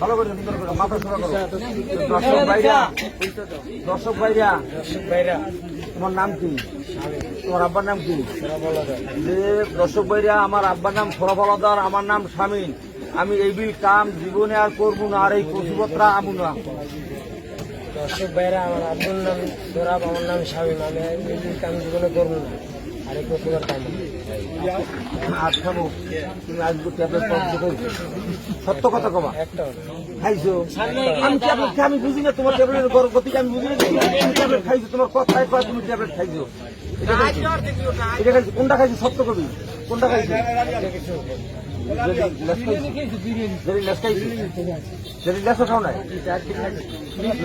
ভালো করে মাথা সোজা দর্শক ভাইরা, তোমার নাম কি? তোমার আব্বার নাম কি? যে দর্শক ভাইরা, আমার আব্বার নাম সরফলদার আমার নাম স্বামীন আমি এই বিল কাম জীবনে আর করব না, আর এই কচুপত্রা আমু না। দর্শক ভাইরা আমার আব্দুল নাম দোরাব আমার নাম স্বামী আমি কাম জীবনে করব না আর একটু তোমার কাম। আর খাব তুমি আজকে ট্যাবলেট পাচ্ছ সত্য কথা কবা। একটা খাইছো? আমি ট্যাবলেট আমি বুঝি না তোমার ট্যাবলেটের গতিকে আমি বুঝি না ট্যাবলেট খাইছো তোমার কথায় কয় তুমি ট্যাবলেট খাইছো? কোনটা খাইছি? সত্য কবি। কোনটা খাইছি?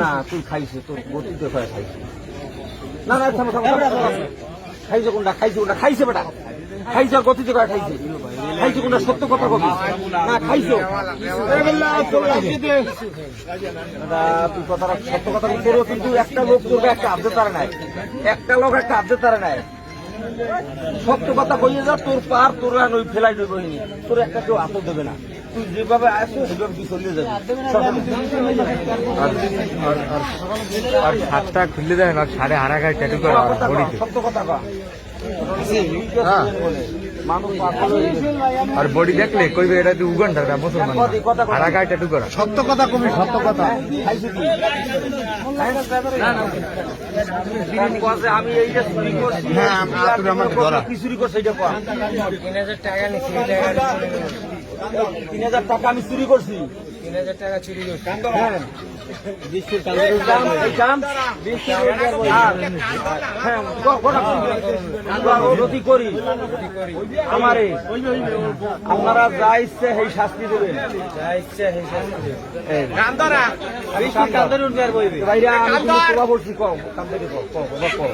না তুই খাইছো তোর গতিতে কয় খাইছো। না না। খাইছো কোনটা? খাইছো কোনটা? খাইছে বেটা। খাইছে গতিতে করে খাইছে? খাইছো কোনটা সত্য কথা কবি না খাইছো তুই কথাটা সত্য কথা করো কিন্তু একটা লোক তোকে একটা আবদে তারা নাই একটা লোক একটা আবদে তারা নাই সত্য কথা কইয়ে যা তোর পার তোর ওই ফেলাই দেবো নি তোর একটা কেউ আতর দেবে না তুই যেভাবে আসছো সেভাবে তুই চলিয়ে যাবি আর হাতটা খুললে দেয় না সাড়ে গায়ে ট্যাটু করা কথা সত্য কথা কও। হ্যাঁ। হয়ে। আর বডি দেখলে কইবে এটা তুই উগান্ডার না মুসলমান না। গাড়িটা গায়ে সত্য কথা কবি সত্য কথা। আমি এই যে চুরি করছি হ্যাঁ, আমার ধরা। কি চুরি করছে এটা টাকা নিচ্ছি তিন হাজার টাকা আমি চুরি করছি। তিন হাজার টাকা চুরি করছি। হ্যাঁ। হ্যাঁ? আমরা করি আপনারা যা ইচ্ছে সেই শাস্তি দেবেন। যা ইচ্ছা সেই শাস্তি দেবে। ভাইরা আমি তুমি তোলা বলছি কও কান্দারি কও কও কও কও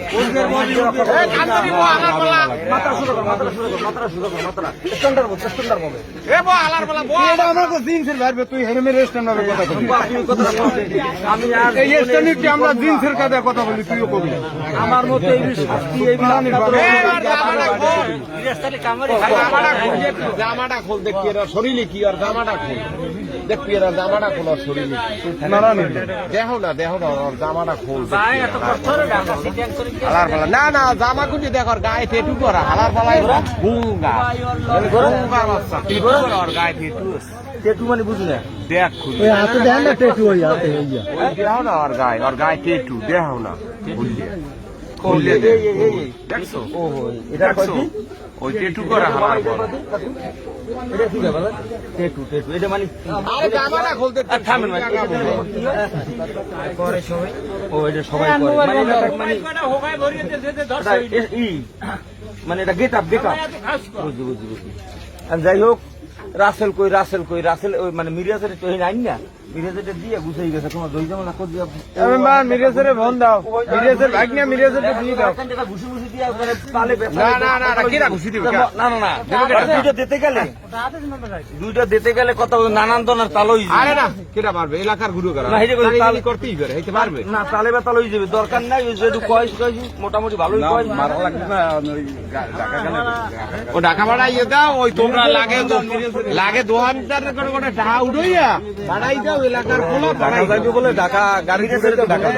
মাথা শুরু কর মাথা শুরু কর মাথা শুরু কর মাথা স্ট্যান্ডার বল স্ট্যান্ডার বল এটা আমাকে জিন্সের ভাইবে তুই হেরমের স্ট্যান্ডারে কথা কবি বাবা, তুমি কথাটা বলতে আমি আর এই স্ট্যান্ডারে কি আমরা জিন্সের কাজে কথা বলি তুইও কবি? আমার মতো এই শাস্তি এই জামাটা খোল। দেখি এরা শরীরে কি আর জামাটা খোল। দেখি এরা জামাটা খোল আর শরীরে দেহ না দেহ না জামাটা খোল হালার পালা না না জামা কুটি দেখ গায়ে টেটু করা। হালার পালায় গুঙ্গা গুঙ্গা বাচ্চা। ওর গায়ে টেটু টেটু মানে বুঝি না? দেখ খুলি। ওই হাতে দেন না টেটু ওই হাতে ওই যে। ওই দেহ না ওর গায়ে ওর গায়ে টেটু দেহ না খুললে। খুললে দেখ। দেখছ? ও এটা কয়টি? ওই টেটু করা হালার পালা এটা কি ব্যাপার? টেটু টেটু এটা মানে আরে জামাটা খুলতে থামেন ভাই। করে। সবাই ও এটা সবাই করে। মানে এটা মানে এটা এ- ই। মানে এটা গেট আপ গেট আপ বুঝছি বুঝছি বুঝছি। আর যাই হোক রাসেল কই রাসেল কই রাসেল ওই মানে মিরিয়াসের তো নাই না মিরিয়াসের দিয়ে গুছাই গেছে তোমার দই জমা না দিয়া মিরিয়াসের ভন ফোন দাও মিরাজের ভাগনা মিরাজের দিয়ে দাও দিয়া ওখানে পালে না, না, না, না, কিরা ঘুষি দিবে, না না না দুইটা দিতে গেলে? দুইটা দিতে গেলে কত নানান ধরনের তালই আরে না কেটা পারবে? এলাকার গুরু করা। না, এটা তাল- করতেই পারে হইতে পারবে? না তালে বেতাল হয়ে যাবে দরকার নাই ওই যেটু কয়েস কয়েস মোটামুটি ভালোই কয়েস। ও ঢাকা ভাড়া ইয়ে দাও ওই তোমরা লাগে লাগে দু হাজার করে করে টাকা উঠাইয়া বাড়াই দাও এলাকার কোলা ঢাকা যাইবে বলে ঢাকা গাড়ি ঢাকা